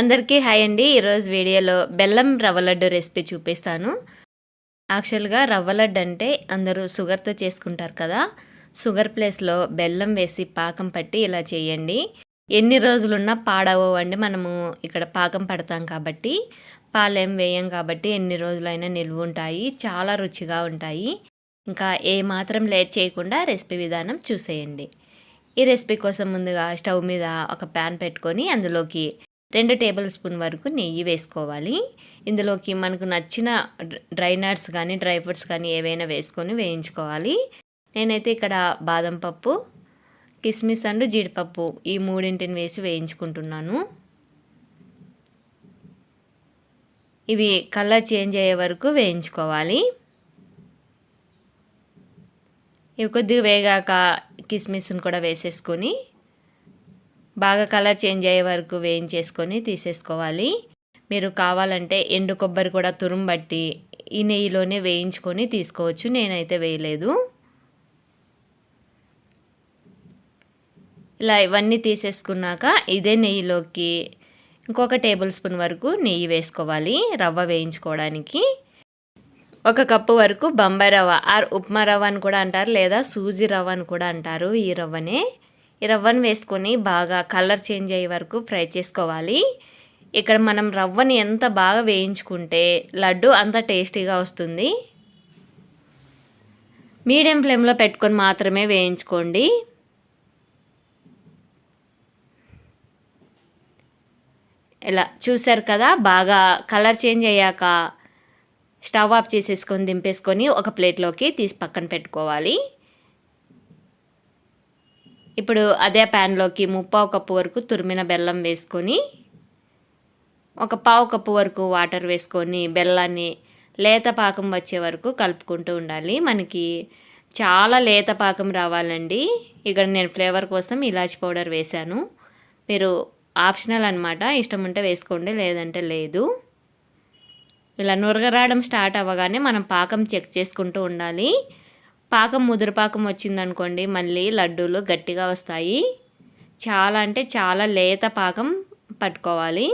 అందరికీ హాయ్ అండి. ఈరోజు వీడియోలో బెల్లం రవ్వ లడ్డు రెసిపీ చూపిస్తాను. యాక్చువల్గా రవ్వ లడ్డు అంటే అందరూ షుగర్తో చేసుకుంటారు కదా. షుగర్ ప్లేస్లో బెల్లం వేసి పాకం పట్టి ఇలా చేయండి. ఎన్ని రోజులున్నా పాడవండి మనము ఇక్కడ పాకం పడతాం కాబట్టి పాలేం వేయం కాబట్టి ఎన్ని రోజులైనా నిల్వ ఉంటాయి. చాలా రుచిగా ఉంటాయి. ఇంకా ఏ మాత్రం లేట్ చేయకుండా రెసిపీ విధానం చూసేయండి. ఈ రెసిపీ కోసం ముందుగా స్టవ్ మీద ఒక ప్యాన్ పెట్టుకొని అందులోకి రెండు టేబుల్ స్పూన్ వరకు నెయ్యి వేసుకోవాలి. ఇందులోకి మనకు నచ్చిన డ్రై నట్స్ కానీ డ్రై ఫ్రూట్స్ కానీ ఏవైనా వేసుకొని వేయించుకోవాలి. నేనైతే ఇక్కడ బాదం పప్పు కిస్మిస్ అండ్ జీడిపప్పు ఈ మూడింటిని వేసి వేయించుకుంటున్నాను. ఇవి కలర్ చేంజ్ అయ్యే వరకు వేయించుకోవాలి. ఇవి కొద్దిగా వేగాక కిస్మిస్ని కూడా వేసేసుకొని బాగా కలర్ చేంజ్ అయ్యే వరకు వేయించేసుకొని తీసేసుకోవాలి. మీరు కావాలంటే ఎండు కొబ్బరి కూడా తురుంబట్టి ఈ నెయ్యిలోనే వేయించుకొని తీసుకోవచ్చు. నేనైతే వేయలేదు. ఇలా ఇవన్నీ తీసేసుకున్నాక ఇదే నెయ్యిలోకి ఇంకొక టేబుల్ స్పూన్ వరకు నెయ్యి వేసుకోవాలి రవ్వ వేయించుకోవడానికి. ఒక కప్పు వరకు బొంబాయి రవ్వ ఆర్ ఉప్మా రవ్వ అని కూడా అంటారు లేదా సూజీ రవ్వ అని కూడా అంటారు ఈ రవ్వనే. రవ్వను వేసుకొని బాగా కలర్ చేంజ్ అయ్యే వరకు ఫ్రై చేసుకోవాలి. ఇక్కడ మనం రవ్వని ఎంత బాగా వేయించుకుంటే లడ్డు అంత టేస్టీగా వస్తుంది. మీడియం ఫ్లేమ్లో పెట్టుకొని మాత్రమే వేయించుకోండి. ఇలా చూసారు కదా బాగా కలర్ చేంజ్ అయ్యాక స్టవ్ ఆఫ్ చేసేసుకొని దింపేసుకొని ఒక ప్లేట్లోకి తీసి పక్కన పెట్టుకోవాలి. ఇప్పుడు అదే ప్యాన్లోకి ముప్పావు కప్పు వరకు తురిమిన బెల్లం వేసుకొని ఒక పావు కప్పు వరకు వాటర్ వేసుకొని బెల్లాన్ని లేత పాకం వచ్చే వరకు కలుపుకుంటూ ఉండాలి. మనకి చాలా లేత పాకం రావాలండి. ఇక్కడ నేను ఫ్లేవర్ కోసం ఇలాచి పౌడర్ వేశాను. మీరు ఆప్షనల్ అనమాట ఇష్టం ఉంటే వేసుకోండి లేదంటే లేదు. ఇలా నురగరావడం స్టార్ట్ అవ్వగానే మనం పాకం చెక్ చేసుకుంటూ ఉండాలి. పాకం ముదురుపాకం వచ్చిందనుకోండి మళ్ళీ లడ్డూలు గట్టిగా వస్తాయి. చాలా అంటే చాలా లేత పాకం పట్టుకోవాలి.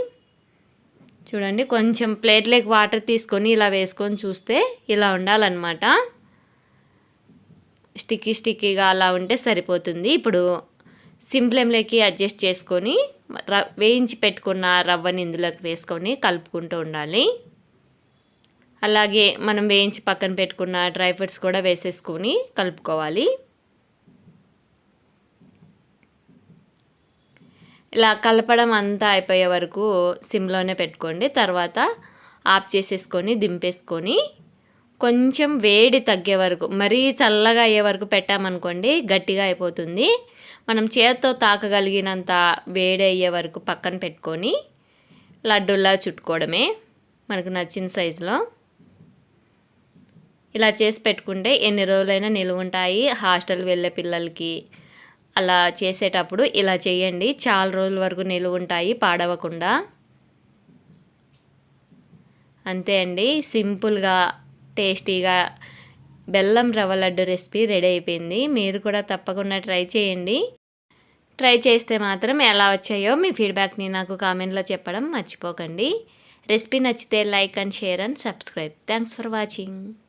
చూడండి కొంచెం ప్లేట్లోకి వాటర్ తీసుకొని ఇలా వేసుకొని చూస్తే ఇలా ఉండాలన్నమాట. స్టిక్కీ స్టిక్కీగా అలా ఉంటే సరిపోతుంది. ఇప్పుడు సింప్లెంలోకి అడ్జస్ట్ చేసుకొని వేయించి పెట్టుకున్న రవ్వని ఇందులోకి వేసుకొని కలుపుకుంటూ ఉండాలి. అలాగే మనం వేయించి పక్కన పెట్టుకున్న డ్రై ఫ్రూట్స్ కూడా వేసేసుకొని కలుపుకోవాలి. ఇలా కలపడం అంతా అయిపోయే వరకు సిమ్లోనే పెట్టుకోండి. తర్వాత ఆఫ్ చేసేసుకొని దింపేసుకొని కొంచెం వేడి తగ్గే వరకు మరీ చల్లగా అయ్యే వరకు పెట్టామనుకోండి గట్టిగా అయిపోతుంది. మనం చేత్తో తాకగలిగినంత వేడి అయ్యే వరకు పక్కన పెట్టుకొని లడ్డూలా చుట్టుకోవడమే మనకు నచ్చిన సైజులో. ఇలా చేసి పెట్టుకుంటే ఎన్ని రోజులైనా నిలువ ఉంటాయి హాస్టల్ వెళ్ళే పిల్లలకి. అలా చేసేటప్పుడు ఇలా చేయండి. చాలా రోజుల వరకు నిలువ ఉంటాయి పాడవకుండా. అంతే అండి. సింపుల్గా టేస్టీగా బెల్లం రవ్వ లడ్డు రెసిపీ రెడీ అయిపోయింది. మీరు కూడా తప్పకుండా ట్రై చేయండి. ట్రై చేస్తే మాత్రం ఎలా వచ్చాయో మీ ఫీడ్బ్యాక్ని నాకు కామెంట్లో చెప్పడం మర్చిపోకండి. రెసిపీ నచ్చితే like and share and subscribe. Thanks for watching.